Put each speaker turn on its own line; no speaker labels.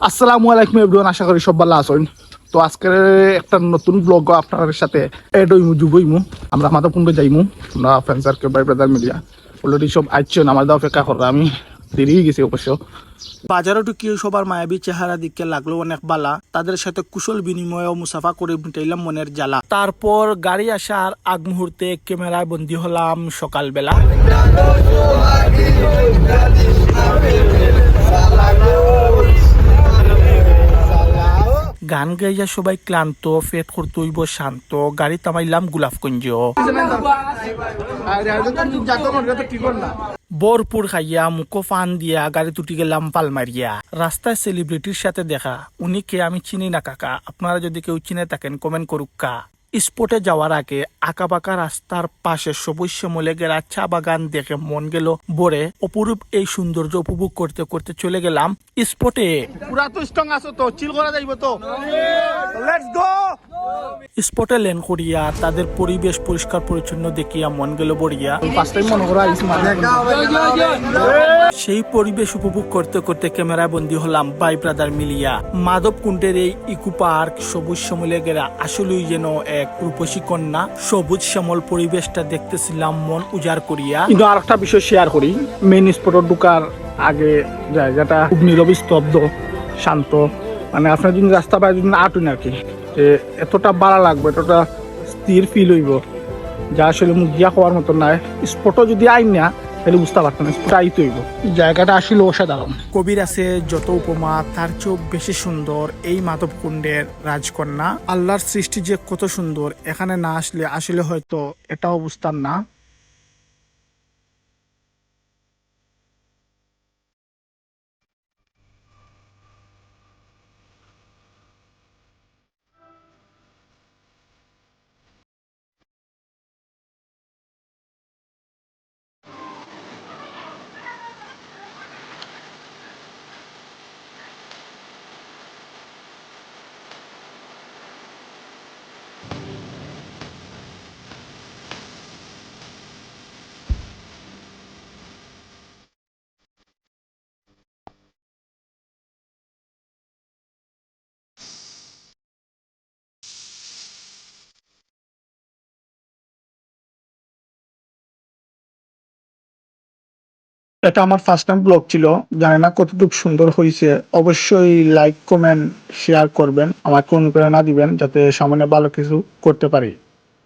আসসালামু আলাইকুম এভরিওয়ান, আশা করি সব ভালো আছেন। তো আজকে একটা নতুন ব্লগ আপনাদের সাথে এড হইমু, যুগ হইমু। আমরা মাধবকুণ্ড যাইমু, আমরা friend circle by brother media already সব আইছেন আমার অপেক্ষা কররা আমি। দেরি গেছি অবশ্য।
বাজারে ঢুকিয়ে সবার মায়াবী চেহারা দিকে লাগল অনেক বালা। তাদের সাথে কুশল বিনিময় ও মুসাফা করে মিটাইলাম মনের জ্বালা। তারপর গাড়ি আসার আগ মুহূর্তে ক্যামেরায় বন্দি হলাম সকালবেলা। গান গাইয়া সবাই ক্লান্ত ফেট করতে হইব শান্ত, গাড়ি তামাইলাম গোলাপগঞ্জ বরপুর খাইয়া মুখো ফান দিয়া গাড়ি তুটি গেলাম পালমারিয়া রাস্তায় সেলিব্রিটির সাথে দেখা উনি কে আমি চিনি না কাকা, আপনারা যদি কেউ চিনে থাকেন কমেন্ট করুক কা। স্পটে যাওয়ার আগে আঁকাবাঁকা রাস্তার পাশে সবুজ শ্যামলে গেলা চা বাগান দেখে মন গেল বরে অপরূপ এই সৌন্দর্য উপভোগ করতে করতে চলে গেলাম স্পটে।
পুরা তো স্ট্রং আছো তো চিল করা যাইব তো? লেটস গো
স্পটে লেন করিয়া তাদের পরিবেশ পরিষ্কার পরিচ্ছন্ন দেখিয়া মন গেল বড়িয়া।
মনে মানে
সেই পরিবেশ উপভোগ করতে করতে ক্যামেরায় বন্দী হলাম বাই ব্রাদার মিলিয়া। মাধব কুণ্ডের এই ইকো পার্ক সবুজ শ্যামলে গেরা। আসলেই যেন এক রূপসী কন্যা। সবুজ শ্যামল পরিবেশটা দেখতেছিলাম মন উজাড় করিয়া।
কিন্তু আর একটা বিষয় শেয়ার করি। মেইন স্পটত ঢুকার আগে জায়গাটা খুব নীরবী স্তব্ধ শান্ত। মানে আপনার যদি রাস্তা পায় যদি আটুন আর কি। যে এতটা বাড়া লাগবে, এতটা স্থির ফিল হইব, যা আসলে মুখ দিয়া খাওয়ার মতো নাই স্পটও যদি আইন না তাহলে বুঝতে পারতাম স্পট আইতে হইব। জায়গাটা আসলে অসাধারণ।
কবির আছে যত উপমা, তার চেয়েও বেশি সুন্দর এই মাধব কুণ্ডের রাজকন্যা। আল্লাহর সৃষ্টি যে কত সুন্দর, এখানে না আসলে আসলে হয়তো এটা অবস্থান না।
এটা আমার ফার্স্ট টাইম ব্লগ ছিল, জানি না কতটুকু সুন্দর হয়েছে অবশ্যই লাইক কমেন্ট শেয়ার করবেন, আমাকে অনুপ্রেরণা দিবেন, যাতে সামনে ভালো কিছু করতে পারি।